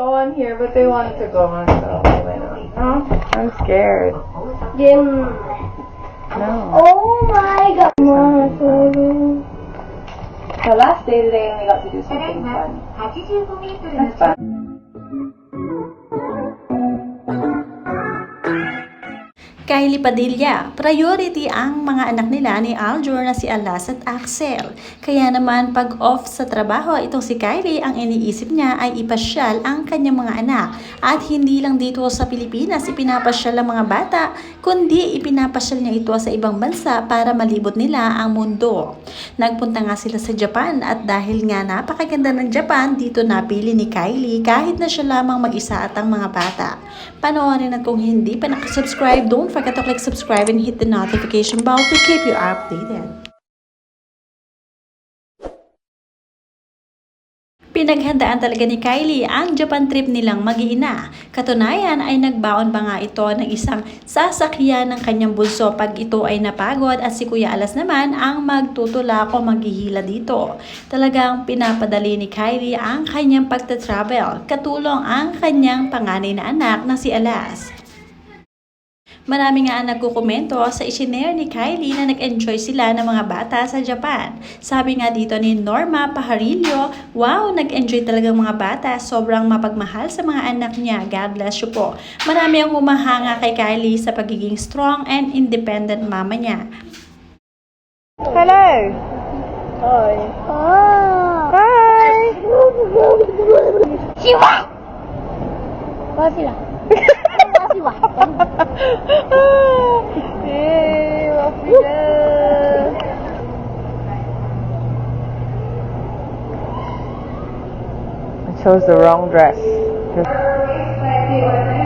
go on here, but they wanted to go on, so they went on. No? I'm scared. Jim. No. Oh my god. The last day today, and we got to do something fun. That's fun. Kylie Padilla, priority ang mga anak nila ni Aljur na si Alas at Axel. Kaya naman pag off sa trabaho, itong si Kylie, ang iniisip niya ay ipasyal ang kanyang mga anak. At hindi lang dito sa Pilipinas ipinapasyal ang mga bata, kundi ipinapasyal niya ito sa ibang bansa para malibot nila ang mundo. Nagpunta nga sila sa Japan at dahil nga napakaganda ng Japan, dito napili ni Kylie kahit na siya lamang mag-isa at ang mga bata. Panoorin at kung hindi pa nakasubscribe, don't forget to click subscribe and hit the notification bell to keep you updated. Pinaghandaan talaga ni Kylie ang Japan trip nilang mag-iina. Katunayan ay nagbaon pa nga ito ng isang sasakyan ng kanyang bunso pag ito ay napagod at si Kuya Alas naman ang magtutulak o maghihila dito. Talagang pinapadali ni Kylie ang kanyang pagta-travel. Katulong ang kanyang panganay na anak na si Alas. Marami nga ang nagkukomento sa isinare ni Kylie na nag-enjoy sila ng mga bata sa Japan. Sabi nga dito ni Norma Pajarillo, wow, nag-enjoy talaga mga bata. Sobrang mapagmahal sa mga anak niya. God bless you po. Marami ang humahanga kay Kylie sa pagiging strong and independent mama niya. Hello. Oh. Hi. Chose the wrong dress. There.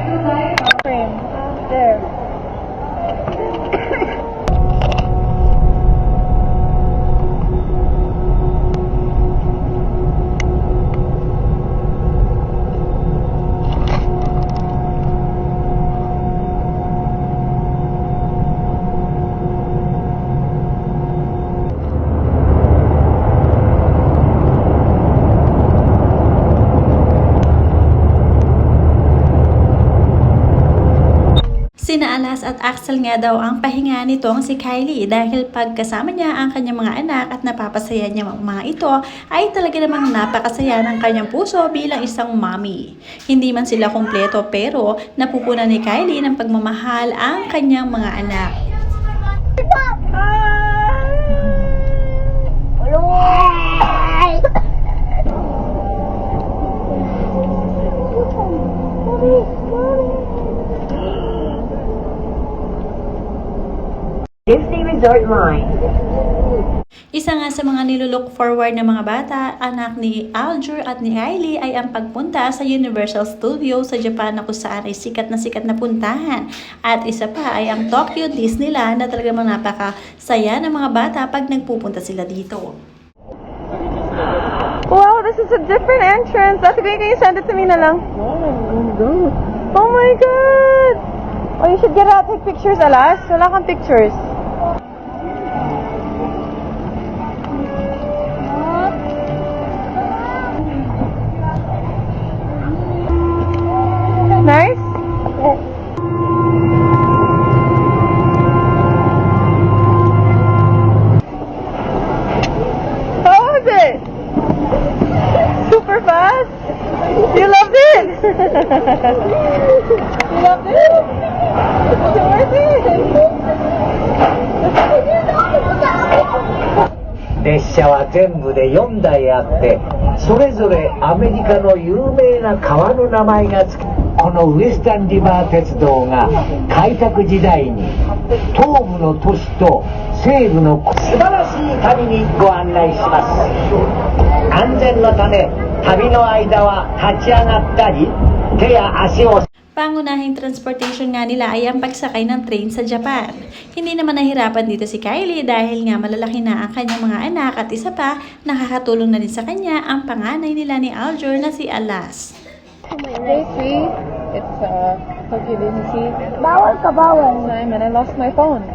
Sina Alas at Axel nga daw ang pahinga nitong si Kylie dahil pagkasama niya ang kanyang mga anak at napapasaya niya ang mga ito ay talaga namang napakasaya ng kanyang puso bilang isang mommy. Hindi man sila kumpleto pero napupunan ni Kylie ng pagmamahal ang kanyang mga anak. Ay! Resort Line. Isa nga sa mga nilulook forward ng mga bata, anak ni Aljur at ni Kylie ay ang pagpunta sa Universal Studios sa Japan na kung saan ay sikat na sikat na puntahan. At isa pa ay ang Tokyo Disneyland na talagang napakasaya ng mga bata pag nagpupunta sila dito. Wow, this is a different entrance. Ate Bea, can you send it to me na lang? Oh my God! Oh, you should get out take pictures, Alas. Wala kang pictures. 列車は全部で4台あってそれぞれアメリカの有名な川の名前が付くこのウエスタンリバー鉄道が開拓時代に東部の都市と西部の素晴らしい旅にご案内します。安全のため旅の間は立ち上がったり手や足を Pangunahing transportation nga nila ay ang pagsakay ng train sa Japan. Hindi naman nahirapan dito si Kylie dahil nga malalaki na ang kanyang mga anak at isa pa, nakakatulong na rin sa kanya ang panganay nila ni Aljur na si Alas. Stacy, it's uh, Tokyo Disney Bawal ka, bawal. time and I lost my phone.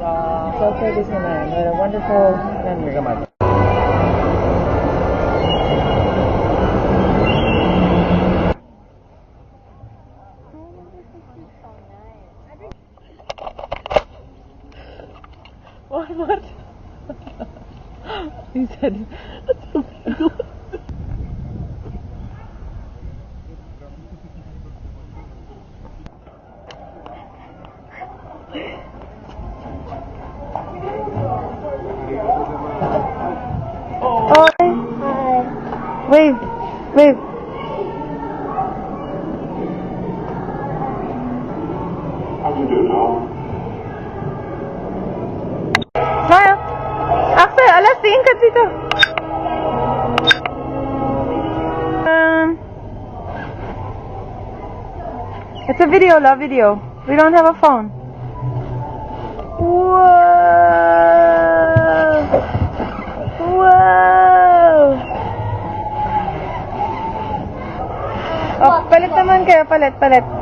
Tokyo Disneyland. What a wonderful memory. What? he said, Oh, Hi. wave, wave. It's a video, love video. We don't have a phone. Whoa. Wow! Oh, palit naman kayo, palit, palit.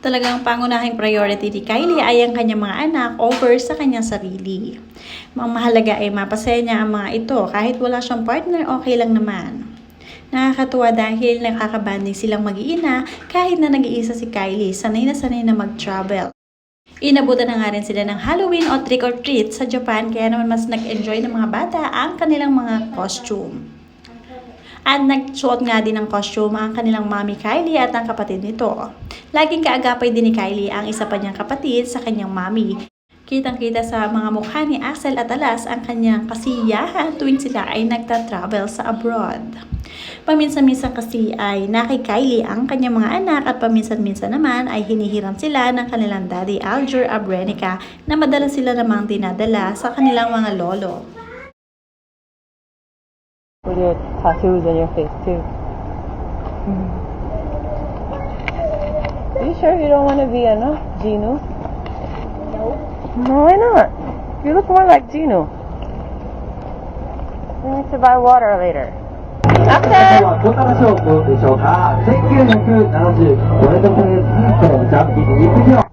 Talagang pangunahing priority ni Kylie ay ang kanyang mga anak over sa kanyang sarili. Ang mahalaga ay mapasaya niya ang mga ito kahit wala siyang partner okay lang naman. Nakakatuwa dahil nakakabanding silang mag-iina kahit na nag-iisa si Kylie, sanay na sanay na mag-travel. Inabutan na nga rin sila ng Halloween o trick or treat sa Japan kaya naman mas nag-enjoy ng mga bata ang kanilang mga costume. At nagsuot nga din ng costume ang kanilang mami Kylie at ang kapatid nito. Laging kaagapay din ni Kylie ang isa pa niyang kapatid sa kanyang mami. Kitang-kita sa mga mukha ni Axel at Alas ang kanyang kasiyahan tuwing sila ay nagta-travel sa abroad. Paminsan-minsan kasi ay naki Kylie ang kanyang mga anak at paminsan-minsan naman ay hinihiram sila ng kanilang daddy Alger Abrenica na madalas sila namang dinadala sa kanilang mga lolo. With your tattoos on your face too. Are you sure you don't want to be ano, Gino? No. No, why not? You look more like Gino. We need to buy water later. 今 Axel! はどんな場所でしょうか1970ワールドプレスヒートジャンピング陸上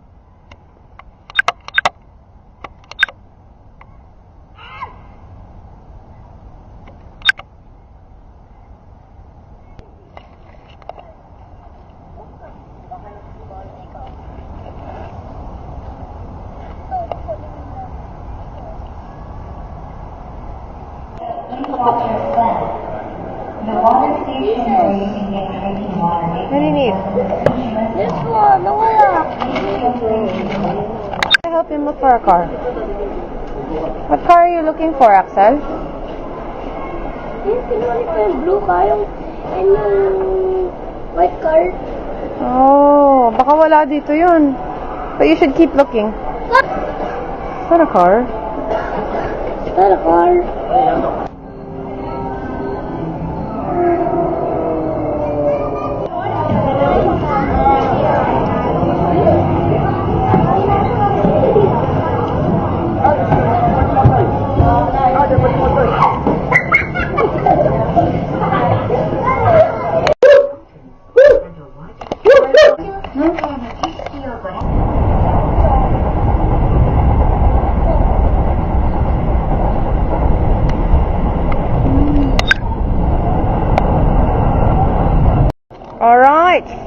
Need? This one, nawala. I help him look for a car. What car are you looking for, Axel? Yung kinuha ko yung blue car yung, and yung white car. Oh, baka wala dito yun. But you should keep looking. It's not a car. Not a car. Right.